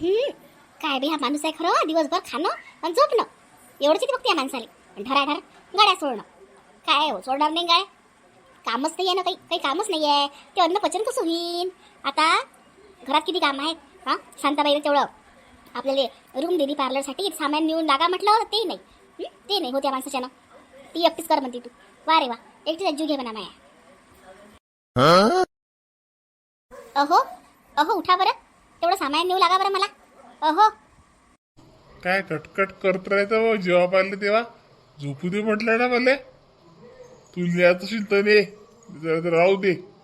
हम्म, काय बी हा माणूस आहे खरं? दिवसभर खाणं आणि झोपणं. एवढंच किती बघते या माणसाने आणि धराधर गाड्या सोडणं. काय हो सोडणार नाही काय कामच नाही आहे ना काही? काही कामच नाही आहे ते अन्न पचन कसं होईन? आता घरात किती काम आहेत? हां? शांताबाईने तेवढं आपल्याला रूम दिली पार्लरसाठी सामान नेऊन लागा म्हटलं ते नाही. हं? ते नाही होत्या माणसाच्यानं ती एकटीच कर म्हणते तू. वा रे वा. एकटीचा जीव घे म्हणा माया. अहो अहो उठा बरं. तेवढं सामान नेऊ लागा बरं मला. अहो. काय कटकट करत राहायचं भाऊ जेव्हा पाहिलं तेव्हा? झोपू दे म्हटलं ना मला. तू लिहायचं तर दे राहू दे.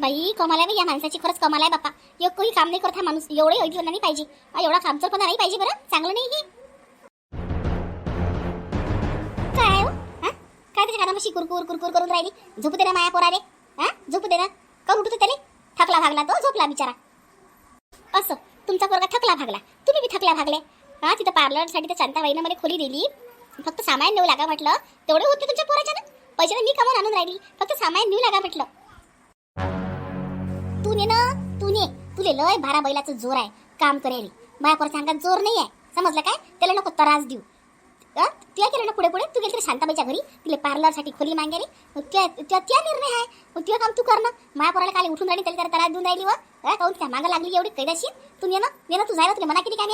बाई कमाल आहे या माणसाची. खरंच कमाल आहे बापा एक काही काम नाही करत हा माणूस. एवढे ऐकलं नाही पाहिजे. एवढा एवढा कामचोरपणा नाही पाहिजे बरं. चांगलं नाही हे. काय हो? हा? काय त्याच्या कानापाशी कुरकुर कुरकुर करून राहिली? झोपू दे ना माया पोराले. हा? झोपू दे ना. करून उठतो त्याले? थकला भागला तो झोपला बिचारा. असं. तुमचा पोरगा थकला भागला. तुम्ही बी थकल्या भागले. हा तिथं पार्लरसाठी त्या शांताबाईनं मला खोली दिली. फक्त सामान नेऊ लागा म्हटलं. तेवढे होते तुमच्या पोराच्या ना पैशाने मी कमावून आणून राहिली. फक्त सामान नेऊ लागा म्हटलं. तू ने ना तू ने तुले लय भारा बैलाचं जोर आहे. काम करेल माया पोराच्या अंगात जोर नाही आहे समजलं काय? त्याला नको त्रास देऊ. अ? केलं ना पुढे पुढे? तू गेली शांताबाईच्या घरी? तिला पार्लरसाठी खोली मागेली? त्या त्या निर्णय आहे. मग तुझं काम तू कर ना. माया पोराला काल उठून राहिली त्याला त्याला त्रास देऊन राहिली व. अ, काहून त्या मागं लागली एवढी कैदाशी? तू ने. ना ना तू जायला तुला मना किती काय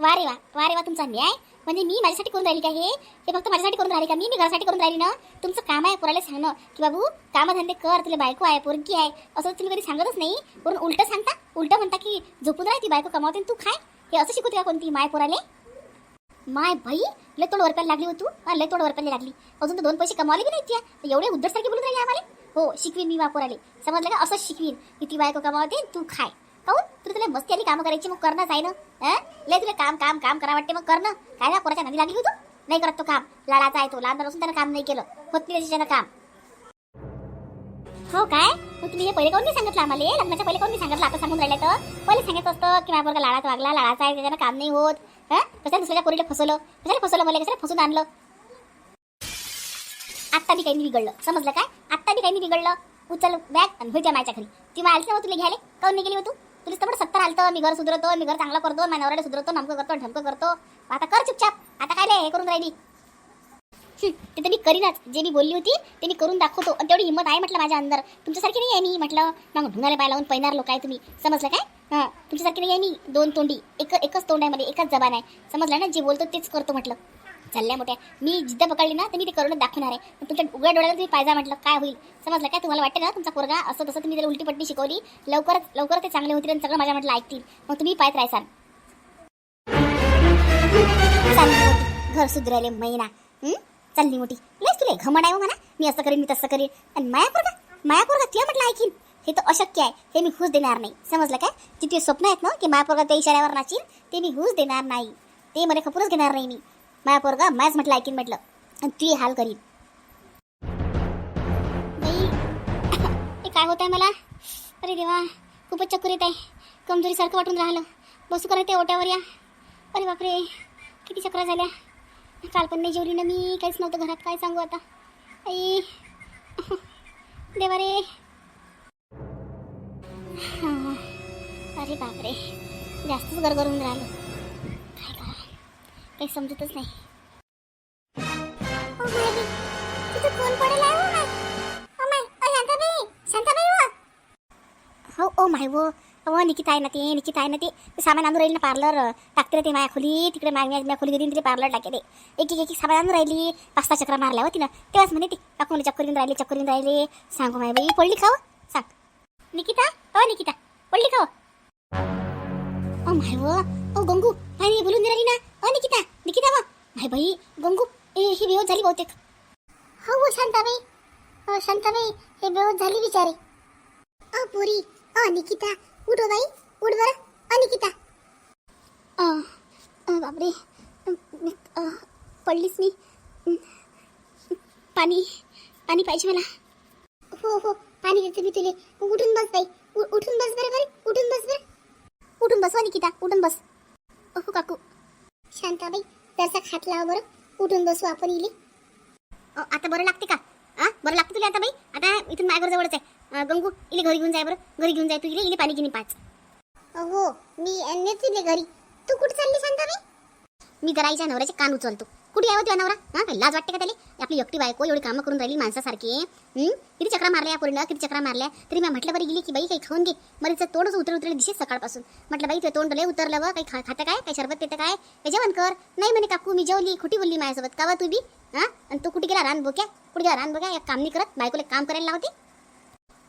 वा रे वा वा रे वा तुमचा न्याय. म्हणजे मी माझ्यासाठी करून राहिली का हे? हे फक्त माझ्यासाठी करून राहिली का? मी मी घरासाठी करून राहिली ना? तुमचं काम आहे पुराला सांगणं. की बाबू कामधंदे कर तुला बायको आहे पोरगी आहे. असं तुम्ही कधी सांगतच नाही. वरून उलटं सांगता उलटं म्हणता की झोपून राहते बायको कमावते तू खाय. हे असं शिकवते का कोणती माय पोराले? माय बाई लय तोड वरपायला लागली हो तू. हा, लय तोड वरपायला लागली. अजून तर दोन पैसे कमावले बी नाही त्या. एवढे उद्धटसारखे बोलून राहिले आम्हाला. हो शिकवीन मी वापोराले समजलं का? असंच शिकवीन. की ती बायको कमावते तू खाय. काऊन तुला तुला मस्ती आली कामं करायची मग करणं आहे ना? हं? लय तुला काम काम काम करा वाटते मग करणं काय ना कोणाच्या नदी लागली हो तू नाही करत तो काम. लाडाचा आहे तो. लहान असून त्यानं काम नाही केलं. होत नाही त्याच्यानं काम. हो काय? मग तुम्ही हे पहिले कोणी नाही सांगितलं आम्हाला? लग्नाच्या पहिले कोणी नाही सांगितलं? आता सांगून राहिलं तर? पहिले सांगत असतं की माझ्या पोरगा लाडाचा वागला लाडाचा आहे त्याच्यानं काम नाही होत. हं कशा दुसऱ्याच्या पोरीला फसवलं? कशाला फसवलं मला? कसं फसून आणलं? आत्ता बी काही बिघडलं. समजलं काय? आत्ता बी काही बिघडलं. उचल बॅग आणि होत्या माझ्या घरी. ती मला आली ना तुला घ्यायला. काऊन नाही गेली हो तू? तुला तर सत्तर आलतं मी घर सुधरतो मी घर चांगलं करतो माझ्या नवऱ्याला सुधरतो नमकं करतो ढमकं करतो. आता कर चुपचाप. आता काय हे करून राहिली? ते तर मी करीनच. जे मी बोलली होती ते मी करून दाखवतो. आणि तेवढी हिंमत आहे म्हटलं माझ्या अंदर. तुमच्यासारखी नाही आहे मी म्हटलं. मग ढुंगाला पाय लावून पैनार लोक आहे तुम्ही. समजलं काय? हां तुमच्यासारखी नाही आहे मी. दोन तोंडी. एक एकच तोंड आहे मध्ये एकच जबान आहे. समजलं ना? जे बोलतो तेच करतो म्हटलं. चालल्या मोठ्या. मी जिद्द पकडली ना तर मी ते करूनच दाखवणार आहे. तुमच्या उघड्या डोळ्याला तुम्ही पाहिजा म्हटलं काय होईल? समजलं काय? तुम्हाला वाटतं ना तुमचा पोरगा असं तसं तुम्ही त्याला उलटी पट्टी शिकवली लवकरच लवकर ते चांगले होतील आणि सगळं माझ्या म्हटलं ऐकतील. मग तुम्ही पाहत राहायचाल घर सुधरायले महिना. चालली मोठी. लयच तुला घमड आहे हो म्हणा. मी असं करीन मी तसं करीन. आणि माया पोरगा माया पोरगा तुला म्हटलं ऐकीन. हे तर अशक्य आहे. हे मी घुस देणार नाही. समजलं काय? जिथे स्वप्न आहेत ना की माया पोरगा त्या इशाऱ्यावर नाचीन ते मी घुस देणार नाही. ते मला खपूनच घेणार नाही मी. माया पोरगा मायाच म्हटलं ऐकीन म्हटलं. आणि तू हाल करीन. बाई हे काय होत आहे मला? अरे देवा खूपच चक्कर येत आहे. कमजोरीसारखं वाटून राहिलं. बसू करा ते ओट्यावर या. अरे बापरे किती चक्रा झाल्या. काल पण नाही जेवली ना मी काहीच नव्हतं घरात. काय सांगू आता? आई देवा रे. हां अरे बापरे जास्तच गरगरून राहिलं. काही समजतच नाही. हो, हो. हो ओ माय वो. हो निकिता आहे ना ते निकिता आहे ना ते. सामान आणून राहील ना पार्लर टाकते ते माया खोली तिकडे माझ्या माझ्या खोली गेली तिथे पार्लर टाकते ते. एक एक एक सामान आणून राहिली. पाच सहा चक्रा मारल्या होती ना तेव्हाच म्हणे ते काकू मला चक्कर येऊन राहिले चक्कर येऊन राहिले. सांगू हो माय बाई पडली खाऊ सांग. निकिता? हो निकिता पडली खाऊ ओ माय वो. ओ गंगू नाही बोलून दे राहिली ना. ओ निकिता निकिता वा. माय बाई गंगू ए ही बेहोश झाली बहुतेक. हो हो शांताबाई. हो शांताबाई हे बेहोश झाली बिचारी. अ पुरी अ निकिता उठ हो बाई उठ बरं. अ निकिता. अ, बापरे. पडलीच मी. पाणी पाणी पाहिजे मला. हो हो पाणी देते मी तुले. उठून बस बाई उठून बस बरं बरं. उठून बस बरं. उठून बस वा निकिता उठून बस. हो काकू. शांताबाई जरसा खात लावा बरं. उठून बसू आपण इले. आता बरं लागते का? आ बरं लागते तुला आता बाई? आता इथून माझ्या जवळच आहे. गंगू इले घरी घेऊन जाय बरं. घरी घेऊन जाय तू इले. इले पाणी गिनी पाच. हो मी नेत इले घरी. तू कुठे चालली शांताबाई? मी गराईच्या नवऱ्याचे कान उचलतो. कुठे यावं तुझ्या नवरा हा? लाज वाटते का त्याला? आपली एकटी बायको एवढी कामं करून राहिली माणसासारखी. किती चक्रा मारल्या या पूर्ण किती चक्रा मारल्या? तरी मी म्हटलं बरी गेली की बाई काही खाऊन घे. मला तिचं तोंडच उतर उतरले दिसेच सकाळपासून. म्हटलं बाई ते तोंड लय उतरलं व काही खा खातं काय? काही शरबत पितं काय? हे जेवण कर. नाही म्हणे काकू मी जेवली. खोटी बोलली माझ्यासोबत. कावा तू बी? हा? आणि तू कुठे गेला? रान बोक्या? कुठे गेला? रान बोक्या? एक काम नाही करत. बायकोला एक काम करायला लावते.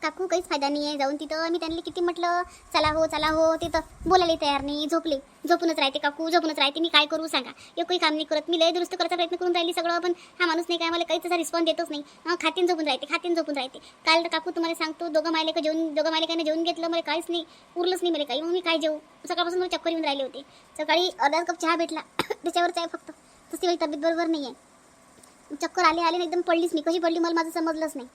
काकू काहीच फायदा नाही आहे जाऊन तिथं मी त्यांना किती म्हटलं चला हो चला हो तिथं बोलायला तयार नाही झोपले. झोपूनच राहते काकू झोपूनच राहते. मी काय करू सांगा? एकही काम नाही करत. मी लय दुरुस्त करायचा प्रयत्न करून राहिली सगळं पण हा माणूस नाही काय मला काहीच तसा रिस्पॉन्स देतच नाही. खातीन झोपून राहते खातीन झोपून राहते. काल तर काकू तुम्हाला सांगतो दोघं मालिका का जेवून दोघं मालिकाने जेवून घेतलं मला काहीच नाही उरलंच नाही मला काही. मग मी काय जेवू सकाळपासून मला चक्कर येऊन राहिले होते. सकाळी अर्धा कप चहा भेटला. त्याच्यावरच आहे फक्त. तशी माझी तब्येत बरोबर नाही आहे चक्कर आले आले ना एकदम पडलीच मी. कशी पडली मला माझं समजलंच नाही.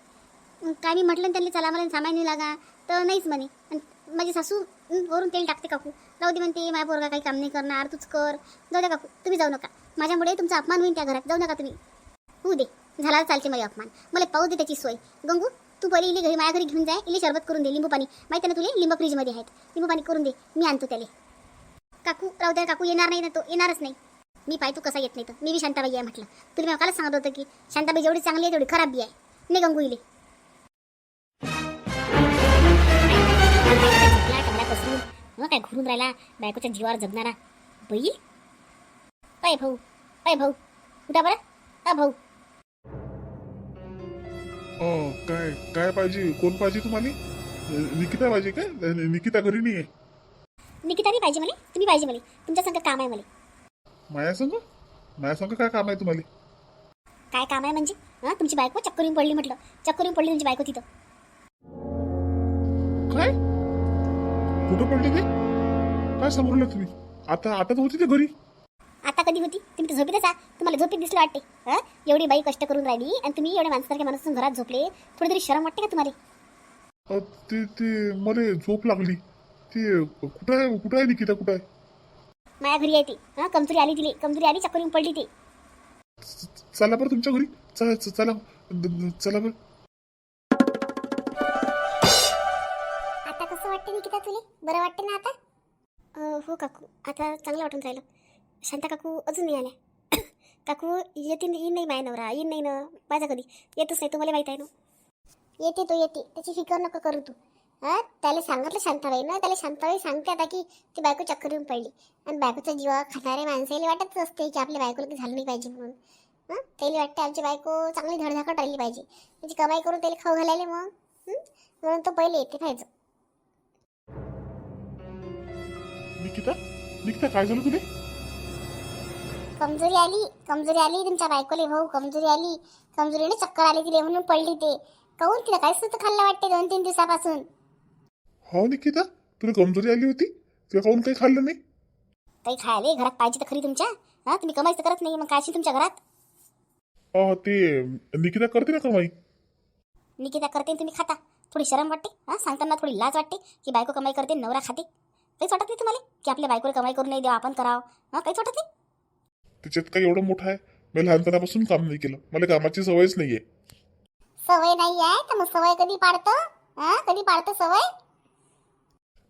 काय मी म्हटलं त्यांनी चला मला सामान नाही लागा. तर नाहीच म्हणे. आणि माझी सासू वरून तेल टाकते काकू. राहू दे म्हणते माझ्या पोरगा काही काम नाही करणार तूच कर. जाऊ द्या काकू तुम्ही जाऊ नका. माझ्यामुळे तुमचा अपमान होईल त्या घरात. जाऊ नका तुम्ही. होऊ दे. झाला चालते माझी अपमान. मला पाहू दे त्याची सोय. गंगू तू पहिले इले घरी माझ्या घरी घेऊन जाय इले शरबत करून दे लिंबू पाणी. माहिती ना तुले? लिंबू फ्रीजमध्ये आहेत. लिंबू पाणी करून दे. मी आणतो त्याले. काकू राहू द्या काकू. येणार नाही ना तो. येणारच नाही. मी पाय तू कसा येत नाही तर मी बी शांताबाई आहे म्हटलं. तुला मी कालच सांगत होतं की शांताबाई जेवढी चांगली आहे तेवढी खराब बी आहे. नाही गंगू इले. काय घुरून राहिला? बायकोच्या जीवावर जगणारा. बैल काय भाऊ काय भाऊ. उठा बरं. अ भाऊ. अं, काय काय पाहिजे? कोण पाहिजे तुम्हाला? निकिता पाहिजे काय अं, निकिता घरी नाही आहे निकिता बी पाहिजे मला तुम्ही पाहिजे मला तुमच्या संग काम आहे मला माया संग? माया संग काय काम आहे तुम्हाला? काय काम आहे म्हणजे? हां तुमची बायको चक्कर येऊन पडली म्हटलं. चक्कर येऊन पडली तुमची बायको तिथं. कुठं पडले ते काय समोरलं तुम्ही? आता आता तर होती ते घरी. आता कधी होती? तुम्ही तर झोपेतच आ तुम्हाला झोपेत दिसलं वाटते. हां? एवढी बाई कष्ट करून राहिली आणि तुम्ही एवढ्या माणसासारख्या माणूस घरात झोपले. थोडी तरी शरम वाटते का तुम्हाला? अं, ते ते मला झोप लागली. ते कुठं आहे कुठं आहे निकिता? कुठं आहे? माझ्या घरी आहे ती. हां? कमजोरी आली तिले. कमजोरी आली चक्कर येऊन पडली ती. चला बरं तुमच्या घरी. चला चला. द- द- चला बरं. वाटते निकिता तुले? बरं वाटते ना आता? हो काकू. आता चांगलं वाटून राहिलं. शांता काकू अजून नाही आल्या. काकू येते येईन नाही माय नवरा. येईन नाही ना. माझा कधी येतच नाही. तुम्हाला माहीत आहे ना. येते तो येते. त्याची फिकर नको करू तू. हा? त्याला सांगितलं शांताबाई ना. त्याला शांताबाई सांगते आता की ती बायको चक्कर येऊन पडली. आणि बायकोचा जीवा खाणारे माणसाला वाटतच असते की आपल्या बायकोला काही झालं नाही पाहिजे म्हणून. हां? त्याला वाटते आमची बायको चांगली धडधाकट राहिली पाहिजे. त्याची कमाई करून त्याला खाऊ घालायला मग. म्हणून तो पहिले येते पाहिजे. निकिता? निकिता काय झालं तुले? कमजोरी आली कमजोरी आली तुमच्या बायकोले भाऊ कमजोरी आली. कमजोरीने चक्कर आली तिले म्हणून पडली ते. काहून तिला काय सुद्धा खाल्लं वाटते दोन तीन दिवसापासून? हो निकिता तुला कमजोरी आली होती? तुला काहून काही खाल्लं नाही? काही खायले घरात पाहिजे तर खरी तुमच्या. हा तुम्ही कमाईच तर करत नाही मग काय असेल तुमच्या घरात. अं, ते निकिता करते ना कमाई? निकिता करते आणि तुम्ही खाता. थोडी शरम वाटते हा सांगताना थोडी लाज वाटते की बायको कमाई करते नवरा खाते. काहीच वाटत नाही तुम्हाला? की आपल्या बायकोला कमाई करून नाही देऊ आपण करावं. हा काहीच वाटत नाही? त्याच्यात काही एवढं मोठं आहे? मी लहानपणापासून काम नाही केलं. मला कामाची सवयच नाहीये. सवय नाही आहे? तर मग सवय कधी पाडतं? हा कधी पाडतं सवय?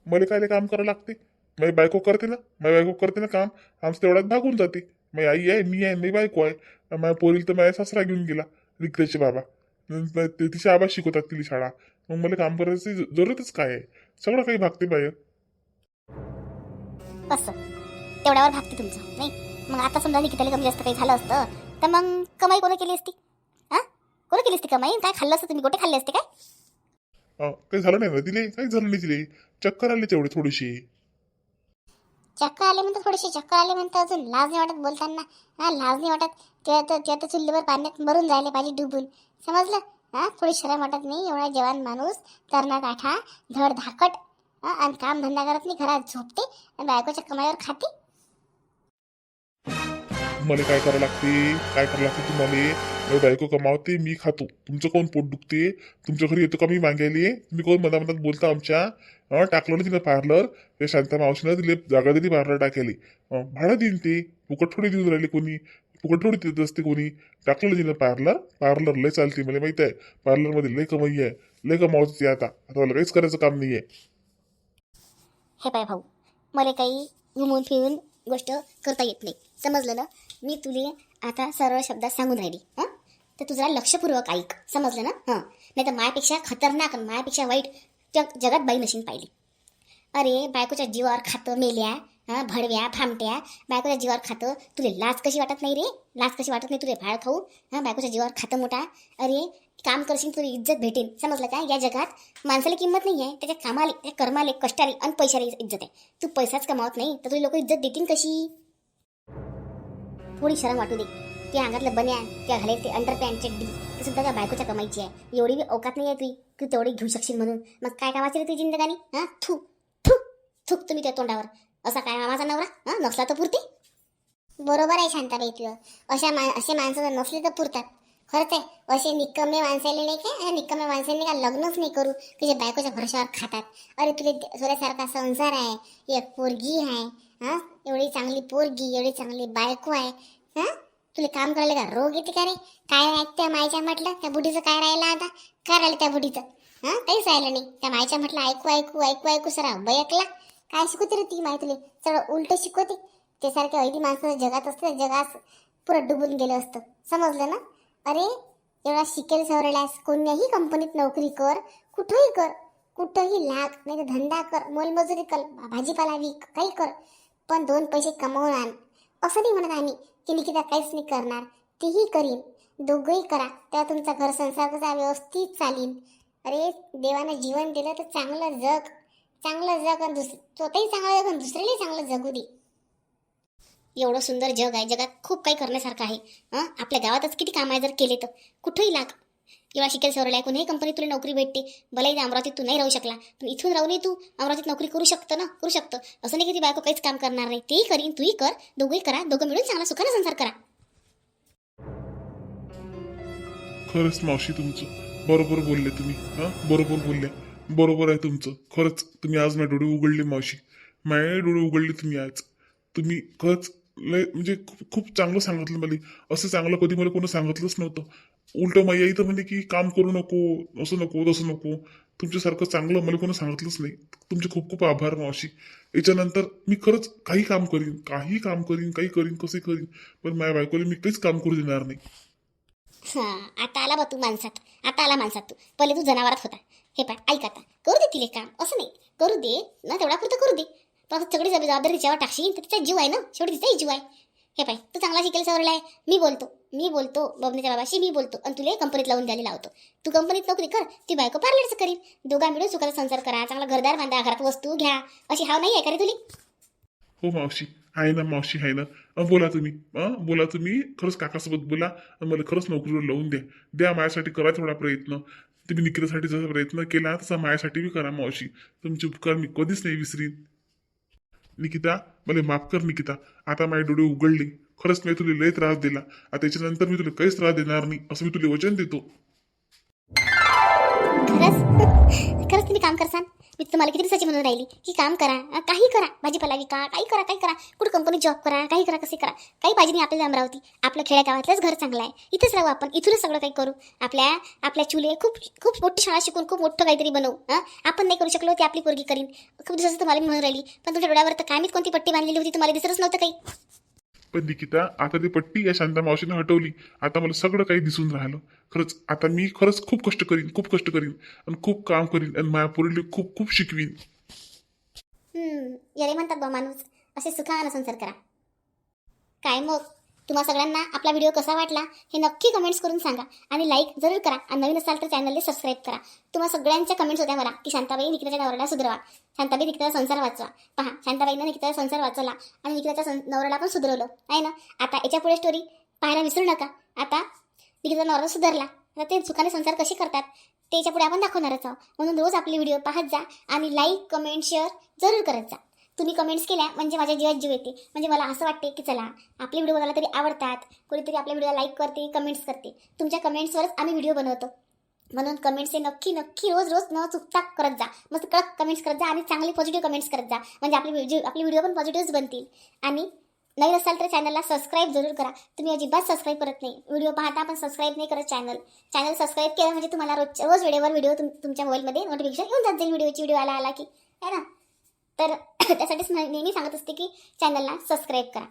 मला काय काम करावं लागते? माझी बायको करते ना? माझी बायको करते ना काम? आमचं तेवढ्यात भागून जाते. माझी आई आहे मी आहे माझी बायको आहे. आणि माझ्या पोरीला तर माझ्या सासरा घेऊन गेला रिक्ताचे बाबा. न- ते तिचे आबा शिकवतात तिला शाळा. मग मला काम करायची जरूरतच काय आहे? सगळं काही भागते बाय असं. तेवढ्यावर भागते तुमचं नाही? मग आता समजा निकिताला कमी जास्त काही झालं असतं तर मग कमाई कोणी केली असती? हा कोणी केली असती कमाई? काय खाल्लं असतं तुम्ही? गोटे खाल्ले असते काय? काही झालं नाही ना तिले काही झालं नाही तिले चक्कर आली तेवढी थोडीशी. चक्कर आले म्हणतो थोडेसे चक्कर आले म्हणतो अजून. लाज नाही वाटत बोलताना. हा लाज नाही वाटत. त्या तर त्या तर चुल्लीवर पाण्यात मरून जायला पाहिजे डुबून. समजलं? हा थोडी शरम वाटत नाही. एवढा जवान माणूस तरणा काठा धड धाकट. आणि काम धंदा करत नाही घरात झोपते आणि बायकोच्या कमाईवर खाते. मला काय करावं लागते? काय करावं लागते तुम्हाला? बायको कमावते मी खातो. तुमचं कोण पोट दुखते? तुमच्या घरी येतो का? मी मागायले तुम्ही कोण मधा मधात बोलता आमच्या? टाकलं ना तिनं पार्लर. ते शांता मावशीनं दिले जागा दिली पार्लर टाकायली. भाडं देईन ते. फुकट थोडी देऊन राहिले कोणी? फुकट थोडी देत असते कोणी? टाकलं तिनं पार्लर. पार्लर लय चालते मला माहीत आहे. पार्लरमध्ये लय कमाई आहे. लय कमावते ती आता. आता मला काहीच करायचं काम नाही आहे हे पाय भाऊ मला काही घुमून फिरून गोष्ट करता येत नाही. समजलं ना? मी तुले आता सरळ शब्दात सांगून राहिली. हां? तर तुझा लक्षपूर्वक ऐक. समजलं ना? हां. नाही तर मायापेक्षा खतरनाक मायापेक्षा वाईट त्या जगात बाई नशीन पाहिली. अरे बायकोच्या जीवावर खातं मेल्या हां भडव्या फामट्या बायकोच्या जीवावर खातं तुले लाज कशी वाटत नाही रे? लाज कशी वाटत नाही तुले भाळ खाऊ हां बायकोच्या जीवावर खातं मोठा? अरे काम करशील तुझी इज्जत भेटेल. समजलं का? या जगात माणसाला किंमत नाही आहे त्याच्या कामाले त्याच्या कर्माले कष्टाले आणि पैशाला इज्जत आहे. तू पैसाच कमावत नाही तर तुझी लोक इज्जत देतील कशी? थोडी शरम वाटू दे. त्या अंगातलं बन्या त्या घाले ते अंडरपॅन्ट चड्डी ते सुद्धा त्या बायकोच्या कमाईची आहे. एवढी बी अवकात नाही आहे तुझी. तू तेवढी घेऊ शकशील म्हणून. मग काय कामाची रे तुझी जिंदगानी? हां? थू थू थूक तुम्ही त्या तोंडावर. असा काय मामाचा नवरा? हां? नसला तर पुरते? बरोबर आहे शांताबाई तुझं. अशा मा असे माणसं जर नसले तर पुरतात. खरंच आहे. असे निकमे माणसाले नाही काय? निकमे माणसाने का? लग्नच नाही करू. तुझ्या बायकोच्या भरशावर खातात. अरे तुझे सोऱ्यासारखा संसार आहे. एक पोरगी आहे. हां? एवढी चांगली पोरगी एवढी चांगली बायको आहे. हां? तुला काम करायला का रोग येते का रे? काय राहत त्या मायच्या म्हटलं? त्या बुढीचं काय राहिलं आता? काय राहिलं त्या बुढीचं? हां? काहीच राहिलं नाही. त्या मायच्या म्हटलं ऐकू ऐकू ऐकू ऐकू सरा बैकला काय शिकवते रे ती माय तुले? सगळं उलट शिकवते. ते सारखे ऐदी माणसं जगात असते जगात पुरं डुबून गेलं असतं. समजलं ना? अरे एवढा शिकेल सवरलास कोणत्याही कंपनीत नोकरी कर कुठंही कर कुठंही लाग नाही तर धंदा कर मोलमजुरी कर भाजीपाला विक काही कर पण दोन पैसे कमवून आण. असं नाही म्हणत आम्ही की निकिता काहीच नाही करणार तेही करीन. दोघंही करा तेव्हा तुमचा घर संसार कसा व्यवस्थित चालीन. अरे देवानं जीवन दिलं तर चांगलं जग चांगलं जग आणि दुस स्वतःही चांगलं जग आणि दुसऱ्यालाही चांगलं जगू दे. एवढं सुंदर जग आहे जगात खूप काही करण्यासारखं आहे. आपल्या गावातच किती काम आहे जर केले तर. कुठंही लाग. एवढा शिकेल सवरला आहे कोणीही कंपनीत तुला नोकरी भेटते. भलेही अमरावतीत तू नाही राहू शकला पण इथून राहूनही तू अमरावतीत नोकरी करू शकतं ना? करू शकतं. असं नाही की ती बायको काहीच काम करणार नाही. तेही करीन तूही कर दोघंही करा दोघं मिळून चांगला सुखाने संसार करा. खरंच मावशी तुमचं. बरोबर बोलले तुम्ही. हां? बरोबर बोलले. बरोबर आहे तुमचं. खरंच तुम्ही आज माझे डोळे उघडले मावशी. माझे डोळे उघडले तुम्ही आज. तुम्ही खरंच लय म्हणजे खूप खूप चांगलं सांगितलं मला. असं चांगलं कधी मला कोणी सांगितलंच नव्हतं. उलट माझ्या इथं म्हणजे की काम करू नको असं नको तसं नको. तुमच्यासारखं चांगलं मला कोणी सांगितलंच नाही. तुमचे खूप खूप आभार मावशी. याच्यानंतर मी खरंच काही काम करीन काही काम करीन काही करीन कसे करीन पण माझ्या बायकोला मी काहीच काम करू देणार नाही. हा आता आला बा तू माणसात. आता आला माणसात तू. पहिले तू जनावरात होता. हे पाय ऐक आता. करू दे तिले काम. असं नाही. करू दे. ना तेवढा पुरतं करू दे. पण सगळी जबाबदारी जेव्हा टाकशील तर तिचा जीव आहे ना? शेवटी तिचाही जीव आहे. हे पाय तू चांगला शिकेल सवरला आहे. मी बोलतो मी बोलतो बबनीच्या बाबाशी मी बोलतो आणि तुला कंपनीत लावून द्यायला लावतो. तू कंपनीत नोकरी कर ती बायको पार्लरचं करीन. दोघा मिळून सुखाचा संसार करा चांगला घरदार बांधा घरात वस्तू घ्या. अशी हाव नाही आहे का रे तुली? हो मावशी आहे ना मावशी आहे ना. अं, बोला तुम्ही. अं, बोला तुम्ही. खरंच काकासोबत बोला मला खरंच नोकरीवर लावून द्या. द्या माझ्यासाठी करा थोडा प्रयत्न. तुम्ही निकितासाठी जसा प्रयत्न केला तसा माझ्यासाठी बी करा मावशी. तुमचे उपकार मी कधीच नाही विसरीन. निकिता मला माफ कर निकिता. आता माझे डोळे उघडले. खरंच मी तुला लय त्रास दिला. आता त्याच्यानंतर मी तुला काहीच त्रास देणार नाही असं मी तुला वचन देतो. खरंच? खरंच तुम्ही काम करसान? मी तुम्हाला किती दिवसाची म्हणून राहिली? की काम करा काही करा. भाजीपाला विका काही करा काही करा. कुठं कंपनीत जॉब करा काही करा कसे करा? काही पाहिजे नाही आपल्याला अमरावती. आपल्या खेड्या गावातलंच घर चांगलं आहे. इथेच राहू आपण. इथूनच सगळं काही करू. आपल्या आपल्या चुले खूप खूप मोठी शाळा शिकून खूप मोठं काहीतरी बनवू. हां आपण नाही करू शकलो ते आपली पोरगी करीन. खूप दिवसाचं तुम्हाला मी म्हणून राहिली. पण तुमच्या डोळ्यावर तर कामीच कोणती पट्टी बांधलेली होती तुम्हाला दिसतच नव्हतं काही. पण निकिता आता ती पट्टी या शांता मावशीनं हटवली. आता मला सगळं काही दिसून राहिलं. खरंच आता मी खरंच खूप कष्ट करीन खूप कष्ट करीन आणि खूप काम करीन आणि माझ्या पोरीला खूप खूप शिकवीन. हम्म, याले म्हणतात बा माणूस असे सुखानं संसार करा. काय मग? तुम्हा सगळ्यांना आपला व्हिडिओ कसा वाटला हे नक्की कमेंट्स करून सांगा. आणि लाईक जरूर करा आणि नवीन असाल तर चॅनलला सबस्क्राईब करा. तुम्हा सगळ्यांच्या कमेंट्स होत्या मला की शांताबाई निकिताच्या नवऱ्याला सुधरवा. शांताबाई निकिताचा संसार वाचवा. पहा शांताबाईनं निकिताचा संसार वाचवला आणि निकिताच्या सं नवऱ्याला पण सुधरवलं. आहे ना? आता याच्यापुढे स्टोरी पाहायला विसरू नका. आता निकिताचा नवरा सुधारला. आता ते चुकाने संसार कसे करतात? त्याच्या पुढे आपण दाखवणारच आहोत. म्हणून रोज आपले व्हिडिओ पाहत जा आणि लाईक कमेंट शेअर जरूर करत जा. तुम्ही कमेंट्स केल्या म्हणजे माझ्या जीवात जीव येते. म्हणजे मला असं वाटते की चला आपले व्हिडिओ कोणाला तरी आवडतात कोणीतरी आपल्या व्हिडिओला लाईक करते कमेंट्स करते. तुमच्या कमेंट्सवरच आम्ही व्हिडिओ बनवतो. म्हणून कमेंट्स हे नक्की नक्की रोज रोज न चुकता करत जा. मस्त कडक कमेंट्स करत जा आणि चांगले पॉझिटिव्ह कमेंट्स करत जा. म्हणजे आपले व्हिडिओ आपले व्हिडिओ पण पॉझिटिव्हच बनतील. आणि नाही असाल तर चॅनलला सबस्क्राईब जरूर करा. तुम्ही अजिबात सबस्क्राईब करत नाही. व्हिडिओ पाहता पण सबस्क्राईब नाही करत चॅनल चॅनल सबस्क्राईब केलं म्हणजे तुम्हाला रोज रोज वेळेवर व्हिडिओ तुमच्या मोबाईलमध्ये नोटिफिकेशन येऊन जात जाईल. व्हिडिओची व्हिडिओ आला आला की. है ना? तर त्यासाठीच नेहमी सांगत असते की चॅनलला सबस्क्राईब करा.